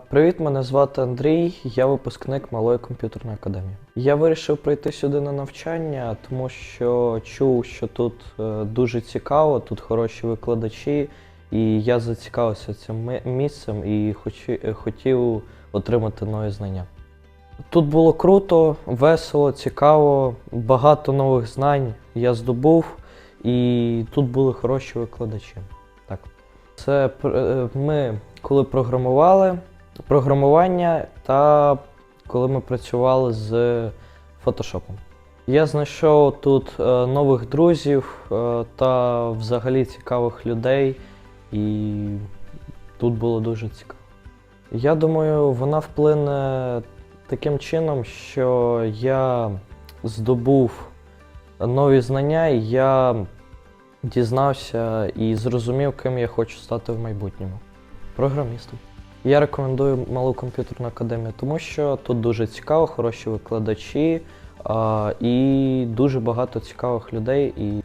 Привіт, мене звати Андрій, я випускник малої комп'ютерної академії. Я вирішив прийти сюди на навчання, тому що чув, що тут е, дуже цікаво, тут хороші викладачі, і я зацікавився цим місцем і хотів отримати нові знання. Тут було круто, весело, цікаво, багато нових знань я здобув, і тут були хороші викладачі. Так. Це е, ми коли програмували, програмування та коли ми працювали з фотошопом. Я знайшов тут е, нових друзів е, та взагалі цікавих людей, і тут було дуже цікаво. Я думаю, вона вплине таким чином, що я здобув нові знання, і я дізнався і зрозумів, ким я хочу стати в майбутньому програмістом. Я рекомендую малу комп'ютерну академію, тому що тут дуже цікаво, хороші викладачі а, і дуже багато цікавих людей. І